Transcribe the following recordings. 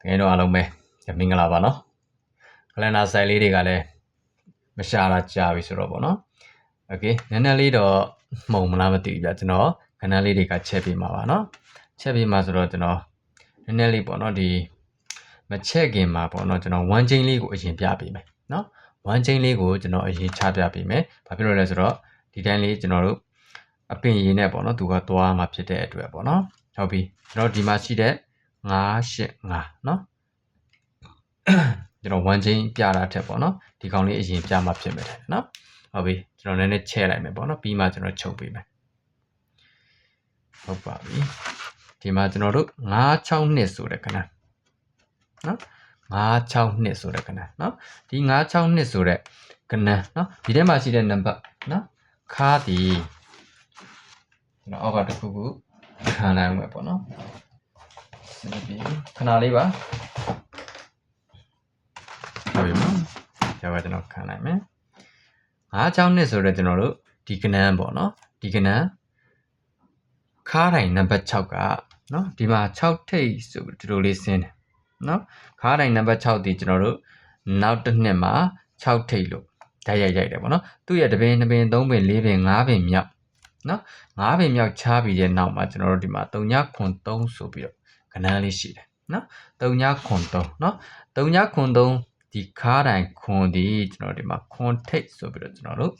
တကယ်တော့အားလုံးပဲမင်္ဂလာပါနော်ကလန်ဒါဆိုင်လေးတွေကလည်းမရှာတာကြာပြီဆိုတော့ဗောနော်โอเคနည်းနည်းလေးတော့မှုံမလားမသိဘူးဗျကျွန်တော်ခဏလေးတွေကချက်ပေးမှာပါနော်ချက်ပေးမှာဆိုတော့ကျွန်တော်နည်းနည်းလေးပေါ့နော်ဒီမချက်ခင်မှာပေါ့နော်ကျွန်တော်1ချင်းလေးကိုအရင်ပြပေးမယ်နော်1ချင်းလေးကိုကျွန်တော်အရင်ချပြပေးမယ်ဘာဖြစ်လို့လဲဆိုတော့ဒီတိုင်းလေးကျွန်တော်တို့အပင်ရည်နဲ့ပေါ့နော်သူကသွားမှာဖြစ်တဲ့အတွက်ပေါ့နော်ဟုတ်ပြီကျွန်တော်ဒီမှာရှိတဲ့ 9 8 5เนาะကျွန်တော် one chain ပြတာထက်ပေါ့နော်ဒီကောင်လေးအရင်ပြမှဖြစ်မယ်တဲ့เนาะဟုတ်ပြီကျွန်တော်နည်းနည်းချဲလိုက်မယ်ပေါ့နော်ပြီးမှကျွန်တော်ချုပ်ပေးမယ်ဟုတ်ပါပြီဒီမှာကျွန်တော်တို့962ဆိုတဲ့ခဏနော်962ဆိုတဲ့ခဏနော်ဒီ962ဆိုတဲ့ကဏ္ဍနော်ဒီထဲမှာရှိတဲ့နံပါတ်နော်ခါဒီကျွန်တော်အောက်ကတစ်ခုခုခံနိုင်မှာပေါ့နော် စနေပြီခဏလေးပါဟုတ်ပြီနော်ဒါပဲကျွန်တော်ခံနိုင်မယ်9ချောင်းနှစ်ဆိုတော့ကျွန်တော်တို့ဒီကဏ္ဍပေါ့နော်ဒီကဏ္ဍခါးတိုင်းနံပါတ်6ကနော်ဒီမှာ6ထိပ်ဆိုဒီလိုလေးဆင်းတယ်နော်ခါးတိုင်းနံပါတ်6ဒီကျွန်တော်တို့နောက်တစ်နှစ်မှာ6ထိပ်လို့ဓာတ်ရိုက်ရိုက်တယ်ပေါ့နော်သူ့ရဲ့တပင်2ပင်3ပင်4ပင်5ပင်မြောက်နော်5ပင်မြောက်ချားပြီးတဲ့နောက်မှာကျွန်တော်တို့ဒီမှာ3ညခွန်3ဆိုပြီးတော့ ကဏ္ဍလေးရှိတယ်နော်3ညခွန်3နော်3ညခွန်3ဒီခါးတိုင်းခွန်ဒီကျွန်တော်ဒီမှာခွန်ထိတ်ဆိုပြီးတော့ကျွန်တော်တို့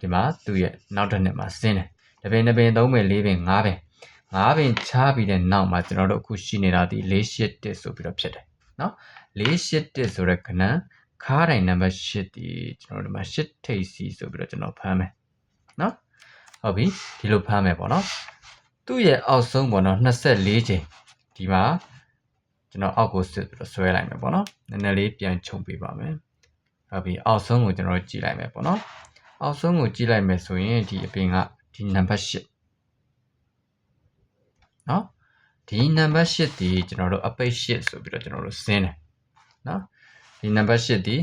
ဒီမှာသူ့ရဲ့နောက်တစ်နှစ်မှာဆင်းတယ်တပင်2ပင်3ပင်4ပင်5ပင်5ပင်ချားပြီးတဲ့နောက်မှာကျွန်တော်တို့အခုရှိနေတာဒီ481ဆိုပြီးတော့ဖြစ်တယ်နော်481ဆိုတဲ့ကဏ္ဍခါးတိုင်းနံပါတ်8ဒီကျွန်တော်ဒီမှာ8ထိတ်စီဆိုပြီးတော့ကျွန်တော်ဖမ်းမယ်နော်ဟုတ်ပြီဒီလိုဖမ်းမယ်ပေါ့နော်သူ့ရဲ့အောက်ဆုံးပေါ့နော်24ချိန် ဒီမှာကျွန်တော်အောက်ကိုစစ်ပြီးတော့ဆွဲလိုက်မယ်ပေါ့နော်နည်းနည်းလေးပြန်ခြုံပေးပါမယ်ဟုတ်ပြီအောက်ဆုံးကိုကျွန်တော်ကြည့်လိုက်မယ်ပေါ့နော်အောက်ဆုံးကိုကြည့်လိုက်မယ်ဆိုရင်ဒီအပင်ကဒီနံပါတ်8နော်ဒီနံပါတ်8ဒီကျွန်တော်တို့အပိတ်8ဆိုပြီးတော့ကျွန်တော်တို့ဆင်းတယ်နော်ဒီနံပါတ်8ဒီ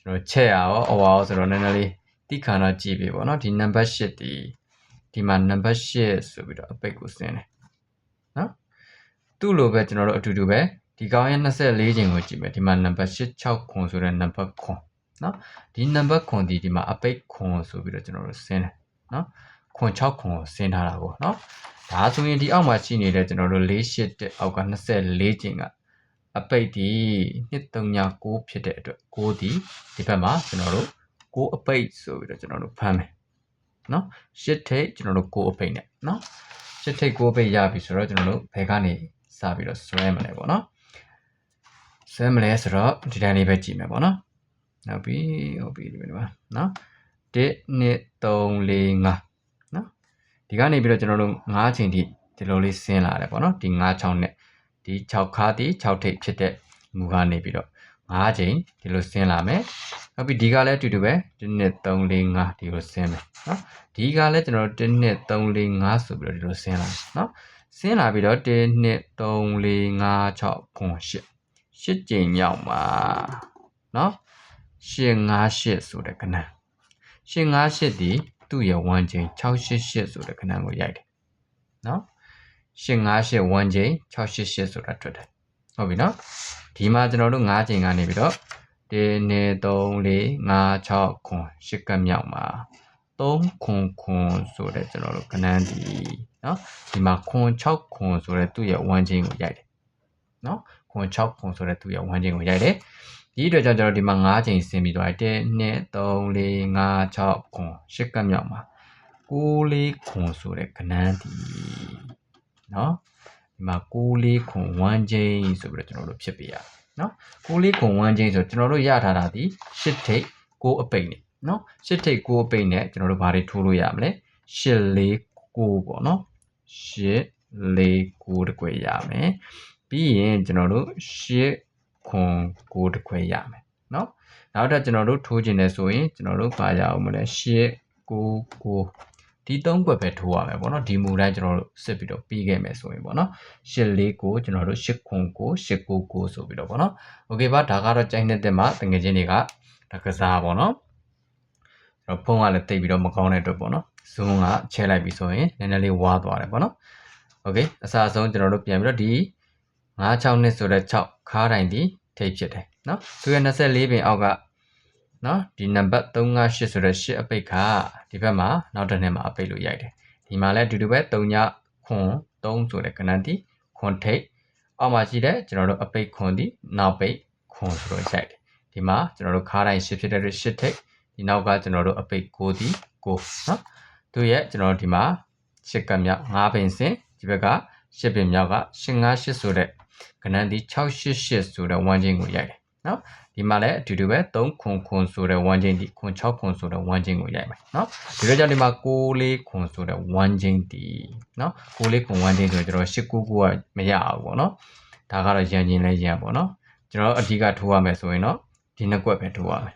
ကျွန်တော်ချက်ရအောင်အဝါအောင်ဆိုတော့နည်းနည်းလေးတိခါတော့ကြည့်ပြီပေါ့နော်ဒီနံပါတ်8ဒီဒီမှာနံပါတ်8ဆိုပြီးတော့အပိတ်ကိုဆင်းတယ်နော် သူ့လိုပဲကျွန်တော်တို့အတူတူပဲဒီကောင်ရဲ့24ချိန်ကိုကြည့်မယ်ဒီမှာနံပါတ်86ခွန်ဆိုတဲ့နံပါတ်ခွန်နော်ဒီနံပါတ်ခွန်ဒီဒီမှာအပိတ်ခွန်ဆိုပြီးတော့ကျွန်တော်တို့ဆင်းတယ်နော်ခွန်6ခွန်ကိုဆင်းထားတာကိုနော်ဒါဆိုရင်ဒီအောက်မှာရှိနေတဲ့ကျွန်တော်တို့48တဲ့အောက်က24ချိန်ကအပိတ်ဒီ2396ဖြစ်တဲ့အတွက်6ဒီဒီဘက်မှာကျွန်တော်တို့6အပိတ်ဆိုပြီးတော့ကျွန်တော်တို့ဖမ်းမယ်နော်8ထိပ်ကျွန်တော်တို့6အပိတ်နဲ့နော်8ထိပ်6အပိတ်ရပြီဆိုတော့ကျွန်တော်တို့ဘယ်ကနေ စပြီးတော့ဆွဲမလဲပေါ့နော်ဆွဲမလဲဆိုတော့ဒီတိုင်းလေးပဲကြည့်မယ်ပေါ့နော်ဟုတ်ပြီဟုတ်ပြီဒီမှာနော်1 2 3 4 5နော်ဒီကနေပြီးတော့ကျွန်တော်တို့9ချိန်ထိဒီလိုလေးဆင်းလာတယ်ပေါ့နော်ဒီ9ချောင်းနဲ့ဒီ6ခါဒီ6ထိပ်ဖြစ်တဲ့မူကနေပြီးတော့9ချိန်ဒီလိုဆင်းလာမယ်နောက်ပြီးဒီကလည်းအတူတူပဲ1 2 3 4 5ဒီလိုဆင်းမယ်နော်ဒီကလည်းကျွန်တော်တို့1 2 3 4 5ဆိုပြီးတော့ဒီလိုဆင်းလာမယ်နော် ဆင်းလာပြီးတော့1 2 3 4 5 6 9 8 8ကြိမ်မြောက်မှာနော်858ဆိုတဲ့ခဏ858ဒီသူ့ရဲ့1ကြိမ်688ဆိုတဲ့ခဏကိုရိုက်တယ်နော်858 1ကြိမ်688ဆိုတာထွက်တယ်ဟုတ်ပြီနော်ဒီမှာကျွန်တော်တို့9ကြိမ်ကနေပြီးတော့1 2 3 4 5 6ခွန်8ကမြောက်မှာ3ခွန်ခွန်ဆိုတဲ့ကျွန်တော်တို့ကဏ္ဍဒီ နော်ဒီမှာခွန်6ခွန်ဆိုတဲ့သူ့ရဲ့1ကြိမ်ကိုရိုက်တယ်နော်ခွန်6ခွန်ဆိုတဲ့သူ့ရဲ့1ကြိမ်ကိုရိုက်တယ်ဒီအတွက်ကြောင့်ကျွန်တော်ဒီမှာ9ချိန်ဆင်းပြီးသွားတယ်1 2 3 4 5 6ခွန်8ကမြောက်မှာ6လေးခွန်ဆိုတဲ့ကဏ္ဍဒီနော်ဒီမှာ6လေးခွန်1ချိန်ဆိုပြီးတော့ကျွန်တော်တို့ဖြစ်ပြရနော်6လေးခွန်1ချိန်ဆိုကျွန်တော်တို့ရထားတာဒီ8ထိပ်6အပိတ်နေနော်8ထိပ်6အပိတ်နဲ့ကျွန်တော်တို့ဘာတွေထိုးလို့ရမလဲ8လေး9ပေါ့နော် 8လေး9တကွယ်ရမယ်ပြီးရင်ကျွန်တော်တို့8ခွန်9တခွဲရမယ်เนาะနောက်ထပ်ကျွန်တော်တို့ထိုးခြင်းလဲဆိုရင်ကျွန်တော်တို့ပါရအောင်မလဲ8 9 9ဒီ၃ကွက်ပဲထိုးရမယ်ပေါ့နော်ဒီမူတိုင်းကျွန်တော်တို့စစ်ပြီးတော့ပြီးခဲ့မယ်ဆိုရင်ပေါ့နော်8 4 9ကျွန်တော်တို့8ခွန်9 8 9 9ဆိုပြီးတော့ပေါ့နော်โอเคပါဒါကတော့ကြိုင်းနေတဲ့မှာတငယ်ချင်းတွေကတကစားပေါ့နော်ကျွန်တော်ဖုန်းကလည်းတိတ်ပြီးတော့မကောင်းတဲ့အတွက်ပေါ့နော် zoom ကချဲလိုက်ပြီဆိုရင်နည်းနည်းလေးဝါသွားတယ်ပေါ့နော်โอเคအစားအဆုံးကျွန်တော်တို့ပြန်ပြီးတော့ဒီ9 56နှစ်ဆိုတဲ့6ခါတိုင်းဒီထိပ်ဖြစ်တယ်နော်သူရဲ့24ပင်အောက်ကနော်ဒီနံပါတ်358ဆိုတဲ့8အပိတ်ခါဒီဘက်မှာနောက်တစ်နှစ်မှာအပိတ်လို့ရိုက်တယ်ဒီမှာလည်းအတူတူပဲ3ညခွန်3ဆိုတဲ့ကဏ္ဍဒီခွန်ထိပ်အောက်မှာရှိတဲ့ကျွန်တော်တို့အပိတ်ခွန်ဒီနောက်ပိတ်ခွန်ဆိုတော့ရိုက်တယ်ဒီမှာကျွန်တော်တို့ခါတိုင်း8ဖြစ်တဲ့အတွက်8ထိပ်ဒီနောက်ကကျွန်တော်တို့အပိတ်6ဒီ6နော် သူရဲ့ကျွန်တော်တို့ဒီမှာရှစ်ကမြောက်5ပင်စင်ဒီဘက်ကရှစ်ပင်မြောက်က858ဆိုတဲ့ကဏ္ဍဒီ688ဆိုတဲ့ဝမ်းချင်းကိုရိုက်တယ်နော်ဒီမှာလည်းအတူတူပဲ3ခွန်ခွန်ဆိုတဲ့ဝမ်းချင်းဒီခွန်6ခွန်ဆိုတဲ့ဝမ်းချင်းကိုရိုက်မယ်နော်ဒီတော့ကြောင့်ဒီမှာ6လေးခွန်ဆိုတဲ့ဝမ်းချင်းဒီနော်6လေးခွန်ဝမ်းချင်းဆိုတော့ကျွန်တော်8 9 9ကမရအောင်ပေါ့နော်ဒါကတော့ရန်ချင်းလဲရန်ပေါ့နော်ကျွန်တော်အဓိကထိုးရမယ်ဆိုရင်တော့ဒီနှစ်ကွက်ပဲထိုးရမယ်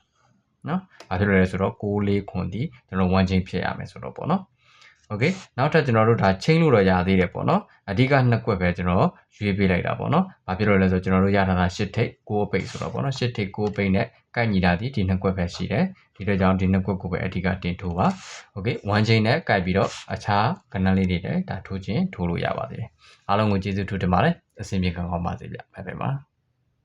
နော်။ဘာဖြစ်လို့လဲဆိုတော့6လေးခွန်ဒီကျွန်တော် one chain ဖြစ်ရမယ်ဆိုတော့ပေါ့နော်။ Okay နောက်ထပ်ကျွန်တော်တို့ဒါ chain လို့တော့ရသေးတယ်ပေါ့နော်။အဓိကနှစ်ကွက်ပဲကျွန်တော်ရွေးပေးလိုက်တာပေါ့နော်။ဘာဖြစ်လို့လဲဆိုတော့ကျွန်တော်တို့ရထားတာ8ထိပ်6ပိတ်ဆိုတော့ပေါ့နော်။8ထိပ်6ပိတ်နဲ့ကိုက်ညီတာဒီဒီနှစ်ကွက်ပဲရှိတယ်။ဒီတော့ကြောင့်ဒီနှစ်ကွက်ကိုပဲအဓိကတင်ထိုးပါ။ Okay one chain နဲ့ကိုက်ပြီးတော့အခြားကဏ္ဍလေးတွေလည်းဒါထိုးခြင်းထိုးလို့ရပါသေးတယ်။အားလုံးကိုကျေးဇူးထူးတင်ပါတယ်။အဆင်ပြေကောင်းပါစေဗျ။ဘိုင်ဘိုင်ပါ။